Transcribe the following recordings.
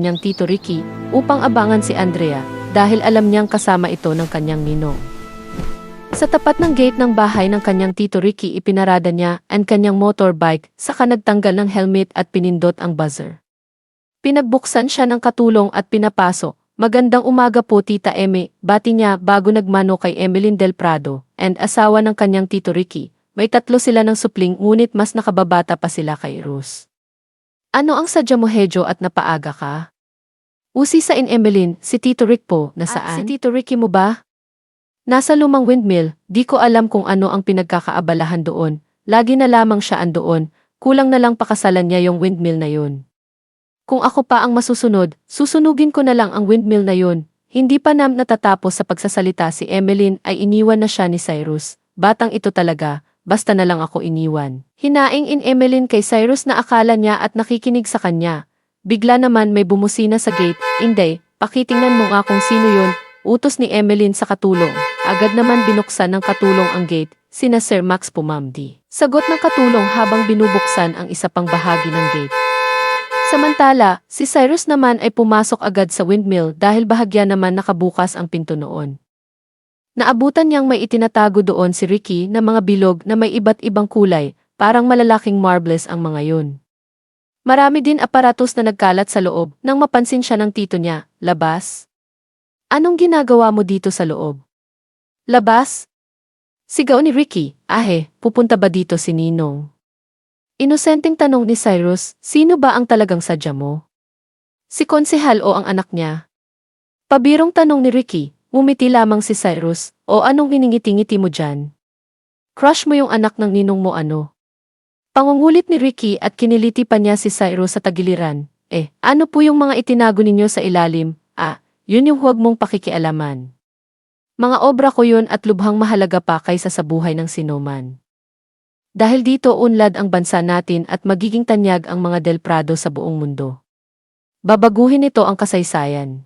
niyang Tito Ricky upang abangan si Andrea dahil alam niyang kasama ito ng kanyang ninong. Sa tapat ng gate ng bahay ng kanyang Tito Ricky ipinarada niya ang kanyang motorbike saka nagtanggal ng helmet at pinindot ang buzzer. Pinagbuksan siya ng katulong at pinapasok. Magandang umaga po Tita Eme, bati niya bago nagmano kay Emeline Del Prado and asawa ng kanyang Tito Ricky. May tatlo sila ng supling ngunit mas nakababata pa sila kay Rose. Ano ang sadya mo Hedyo at napaaga ka? Usi sa in Emeline, si Tito Rick po, nasaan? si Tito Ricky mo ba? Nasa lumang windmill, di ko alam kung ano ang pinagkakaabalahan doon. Lagi na lamang siya andoon, kulang na lang pakasalan niya yung windmill na yun. Kung ako pa ang masusunod, susunugin ko na lang ang windmill na yun. Hindi pa nam natatapos sa pagsasalita si Emeline ay iniwan na siya ni Cyrus. Batang ito talaga, basta na lang ako iniwan. Hinaing in Emeline kay Cyrus na akala niya at nakikinig sa kanya. Bigla naman may bumusina sa gate. Inday, pakitingnan mo nga kung sino yun. Utos ni Emeline sa katulong. Agad naman binuksan ng katulong ang gate. Sina Sir Max pumamdi. Sagot ng katulong habang binubuksan ang isa pang bahagi ng gate. Samantala, si Cyrus naman ay pumasok agad sa windmill dahil bahagya naman nakabukas ang pinto noon. Naabutan niyang may itinatago doon si Ricky na mga bilog na may iba't ibang kulay, parang malalaking marbles ang mga yun. Marami din aparatos na nagkalat sa loob nang mapansin siya ng tito niya, labas. Anong ginagawa mo dito sa loob? Labas? Sigaw ni Ricky, ahe, pupunta ba dito si Ninong? Inosenteng tanong ni Cyrus, sino ba ang talagang sadya mo? Si Konsehal o ang anak niya? Pabirong tanong ni Ricky, ngumiti lamang si Cyrus, o anong hiningiti-ngiti mo dyan? Crush mo yung anak ng ninong mo ano? Pangungulit ni Ricky at kiniliti pa niya si Cyrus sa tagiliran. Eh, ano po yung mga itinago ninyo sa ilalim? Ah, yun yung huwag mong pakikialaman. Mga obra ko yun at lubhang mahalaga pa kaysa sa buhay ng sinuman. Dahil dito unlad ang bansa natin at magiging tanyag ang mga Del Prado sa buong mundo. Babaguhin nito ang kasaysayan.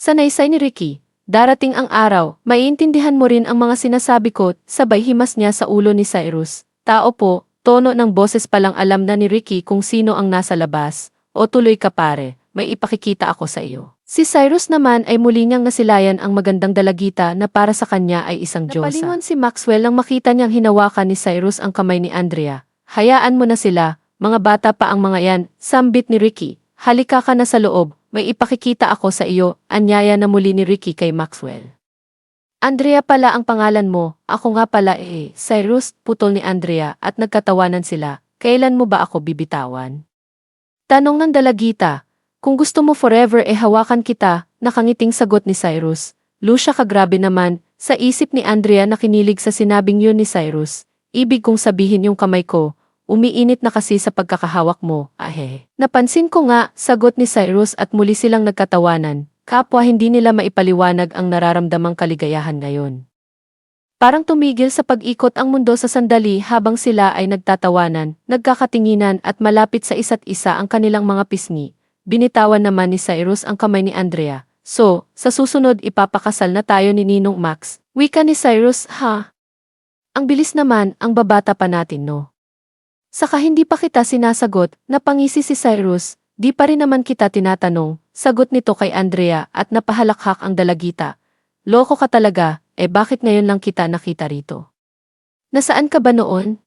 Sa naysay ni Ricky, darating ang araw, maiintindihan mo rin ang mga sinasabi ko, sabay himas niya sa ulo ni Cyrus. Tao po, tono ng boses palang alam na ni Ricky kung sino ang nasa labas, o tuloy ka pare, may ipakikita ako sa iyo. Si Cyrus naman ay muli niyang nasilayan ang magandang dalagita na para sa kanya ay isang Diyosa. Napalingon si Maxwell nang makita niyang hinawakan ni Cyrus ang kamay ni Andrea. Hayaan mo na sila, mga bata pa ang mga yan, sambit ni Ricky. Halika ka na sa loob, may ipakikita ako sa iyo, anyaya na muli ni Ricky kay Maxwell. Andrea pala ang pangalan mo, ako nga pala eh, Cyrus, putol ni Andrea at nagkatawanan sila, kailan mo ba ako bibitawan? Tanong ng dalagita, kung gusto mo forever eh hawakan kita, nakangiting sagot ni Cyrus. Lucia kagrabe naman, sa isip ni Andrea na kinilig sa sinabing yun ni Cyrus. Ibig kong sabihin yung kamay ko, umiinit na kasi sa pagkakahawak mo, ahe. Napansin ko nga, sagot ni Cyrus at muli silang nagkatawanan. Kapwa hindi nila maipaliwanag ang nararamdamang kaligayahan ngayon. Parang tumigil sa pag-ikot ang mundo sa sandali habang sila ay nagtatawanan, nagkakatinginan at malapit sa isa't isa ang kanilang mga pisngi. Binitawan naman ni Cyrus ang kamay ni Andrea. So, sa susunod ipapakasal na tayo ni Ninong Max. Wika ni Cyrus, ha? Ang bilis naman, ang babata pa natin, no? Saka hindi pa kita sinasagot, napangisi si Cyrus, di pa rin naman kita tinatanong, sagot nito kay Andrea at napahalakhak ang dalagita. Loko ka talaga, eh bakit ngayon lang kita nakita rito? Nasaan ka ba noon?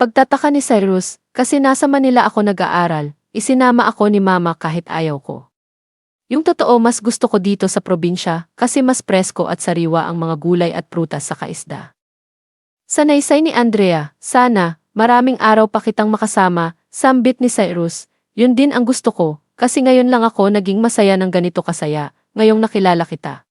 Pagtataka ni Cyrus, kasi nasa Manila ako nag-aaral, Isinama ako ni mama kahit ayaw ko. Yung totoo mas gusto ko dito sa probinsya kasi mas presko at sariwa ang mga gulay at prutas sa kaisda. Sa naysay ni Andrea, sana, maraming araw pa kitang makasama, sambit ni Cyrus, yun din ang gusto ko, kasi ngayon lang ako naging masaya ng ganito kasaya, ngayong nakilala kita.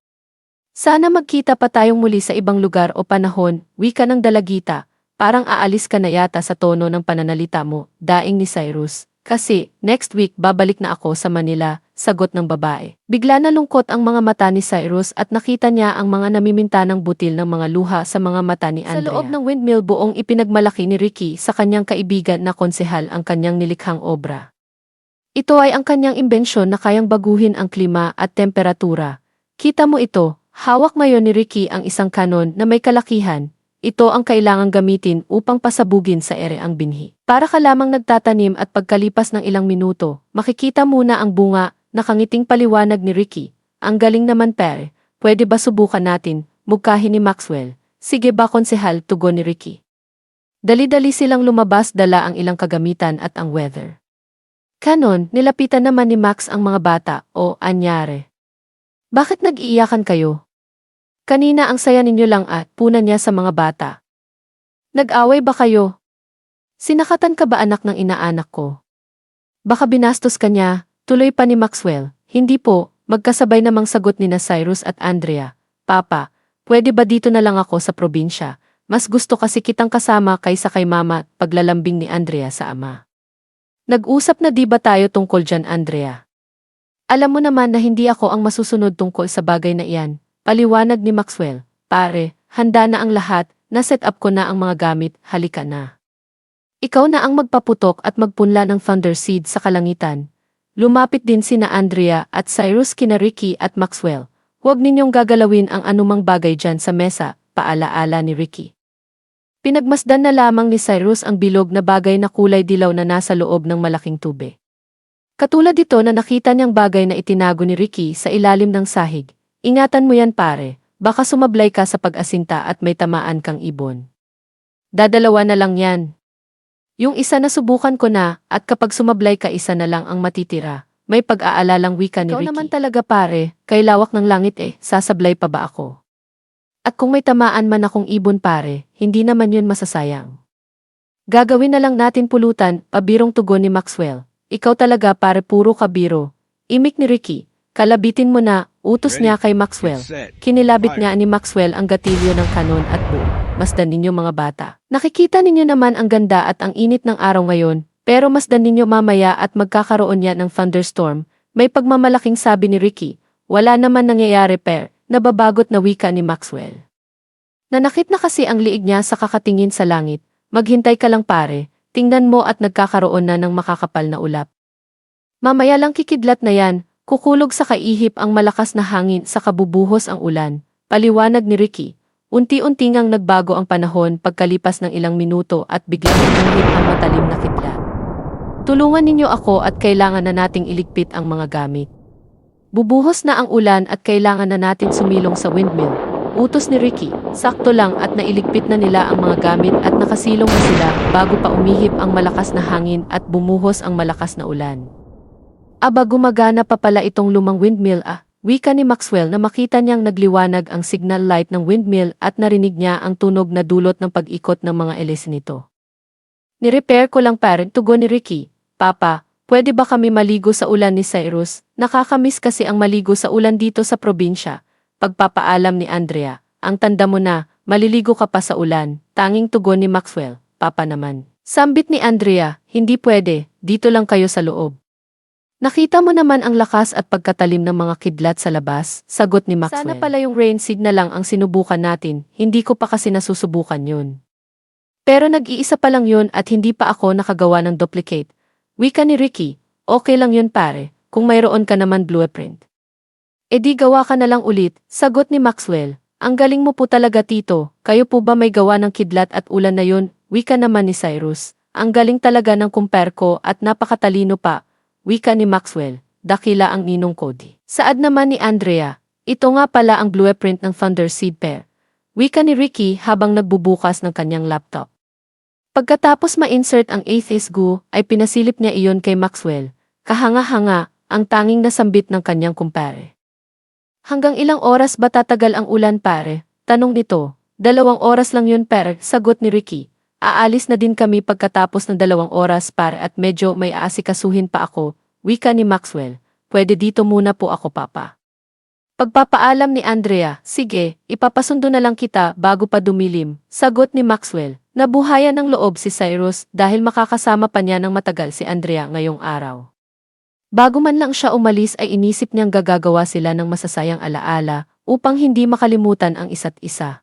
Sana magkita pa tayong muli sa ibang lugar o panahon, wika ng dalagita, parang aalis ka na yata sa tono ng pananalita mo, daing ni Cyrus. Kasi, next week babalik na ako sa Manila, sagot ng babae. Bigla na lungkot ang mga mata ni Cyrus at nakita niya ang mga namiminta ng butil ng mga luha sa mga mata ni Andrea. Sa loob ng windmill buong ipinagmalaki ni Ricky sa kanyang kaibigan na konsehal ang kanyang nilikhang obra. Ito ay ang kanyang imbensyon na kayang baguhin ang klima at temperatura. Kita mo ito, hawak ngayon ni Ricky ang isang kanon na may kalakihan, ito ang kailangang gamitin upang pasabugin sa ere ang binhi. Para ka lamang nagtatanim at pagkalipas ng ilang minuto, makikita muna ang bunga, nakangiting paliwanag ni Ricky. Ang galing naman pere, pwede ba subukan natin, mugkahin ni Maxwell. Sige ba konsehal, tugon ni Ricky. Dali-dali silang lumabas dala ang ilang kagamitan at ang weather. Kanon, nilapitan naman ni Max ang mga bata, o anyare. Bakit nag-iiyakan kayo? Kanina ang saya ninyo lang at puna niya sa mga bata. Nag-away ba kayo? Sinakatan ka ba anak ng inaanak ko? Baka binastos ka niya, tuloy pa ni Maxwell. Hindi po, magkasabay namang sagot ni na Cyrus at Andrea. Papa, pwede ba dito na lang ako sa probinsya? Mas gusto kasi kitang kasama kaysa kay mama paglalambing ni Andrea sa ama. Nag-usap na di ba tayo tungkol dyan, Andrea? Alam mo naman na hindi ako ang masusunod tungkol sa bagay na iyan. Paliwanag ni Maxwell. Pare, handa na ang lahat, na-set up ko na ang mga gamit, halika na. Ikaw na ang magpaputok at magpunla ng Thunder Seed sa kalangitan. Lumapit din sina Andrea at Cyrus kina Ricky at Maxwell. Huwag ninyong gagalawin ang anumang bagay dyan sa mesa, paalaala ni Ricky. Pinagmasdan na lamang ni Cyrus ang bilog na bagay na kulay dilaw na nasa loob ng malaking tube. Katulad dito na nakita niyang bagay na itinago ni Ricky sa ilalim ng sahig. Ingatan mo yan pare, baka sumablay ka sa pag-asinta at may tamaan kang ibon. Dadalawa na lang yan. Yung isa na subukan ko na, at kapag sumablay ka isa na lang ang matitira, may pag-aalalang wika ni Ikaw Ricky. naman talaga pare, kay lawak ng langit eh, sasablay pa ba ako? At kung may tamaan man akong ibon pare, hindi naman yun masasayang. Gagawin na lang natin pulutan, pabirong tugon ni Maxwell. Ikaw talaga pare puro kabiro. Imik ni Ricky, kalabitin mo na, utos Ready? niya kay Maxwell. Kinilabit nga ni Maxwell ang gatilyo ng kanon at buo. Masdan ninyo mga bata. Nakikita ninyo naman ang ganda at ang init ng araw ngayon, pero masdan ninyo mamaya at magkakaroon yan ng thunderstorm. May pagmamalaking sabi ni Ricky, wala naman nangyayari per, nababagot na wika ni Maxwell. Nanakit na kasi ang liig niya sa kakatingin sa langit, maghintay ka lang pare, tingnan mo at nagkakaroon na ng makakapal na ulap. Mamaya lang kikidlat na yan, kukulog sa kaihip ang malakas na hangin sa kabubuhos ang ulan, paliwanag ni Ricky. Unti-unti ngang nagbago ang panahon pagkalipas ng ilang minuto at biglang umihip ang matalim na kidlat. Tulungan ninyo ako at kailangan na nating iligpit ang mga gamit. Bubuhos na ang ulan at kailangan na natin sumilong sa windmill. Utos ni Ricky, sakto lang at nailigpit na nila ang mga gamit at nakasilong na sila bago pa umihip ang malakas na hangin at bumuhos ang malakas na ulan. Aba gumagana pa pala itong lumang windmill ah, wika ni Maxwell na makita niyang nagliwanag ang signal light ng windmill at narinig niya ang tunog na dulot ng pag-ikot ng mga elis nito. Nirepair ko lang parent tugon ni Ricky, Papa, pwede ba kami maligo sa ulan ni Cyrus? Nakakamiss kasi ang maligo sa ulan dito sa probinsya. Pagpapaalam ni Andrea, ang tanda mo na, maliligo ka pa sa ulan, tanging tugon ni Maxwell, Papa naman. Sambit ni Andrea, hindi pwede, dito lang kayo sa loob. Nakita mo naman ang lakas at pagkatalim ng mga kidlat sa labas, sagot ni Maxwell. Sana pala yung rain seed na lang ang sinubukan natin, hindi ko pa kasi nasusubukan yun. Pero nag-iisa pa lang yun at hindi pa ako nakagawa ng duplicate. Wika ni Ricky, okay lang yun pare, kung mayroon ka naman blueprint. E di gawa ka na lang ulit, sagot ni Maxwell. Ang galing mo po talaga tito, kayo po ba may gawa ng kidlat at ulan na yun? Wika naman ni Cyrus. Ang galing talaga ng kumpare ko at napakatalino pa. Wika ni Maxwell, dakila ang ninong Cody. Saad naman ni Andrea, ito nga pala ang blueprint ng Thunder Seed Pair. Wika ni Ricky habang nagbubukas ng kanyang laptop. Pagkatapos ma-insert ang atheist goo, ay pinasilip niya iyon kay Maxwell. Kahanga-hanga, ang tanging nasambit ng kanyang kumpare. Hanggang ilang oras ba tatagal ang ulan pare? Tanong nito. Dalawang oras lang yun pare, sagot ni Ricky. Aalis na din kami pagkatapos ng dalawang oras pare at medyo may aasikasuhin pa ako. Wika ni Maxwell. Pwede dito muna po ako papa. Pagpapaalam ni Andrea, sige, ipapasundo na lang kita bago pa dumilim, sagot ni Maxwell. Nabuhayan ng loob si Cyrus dahil makakasama pa niya ng matagal si Andrea ngayong araw. Bago man lang siya umalis ay inisip niyang gagagawa sila ng masasayang alaala upang hindi makalimutan ang isa't isa.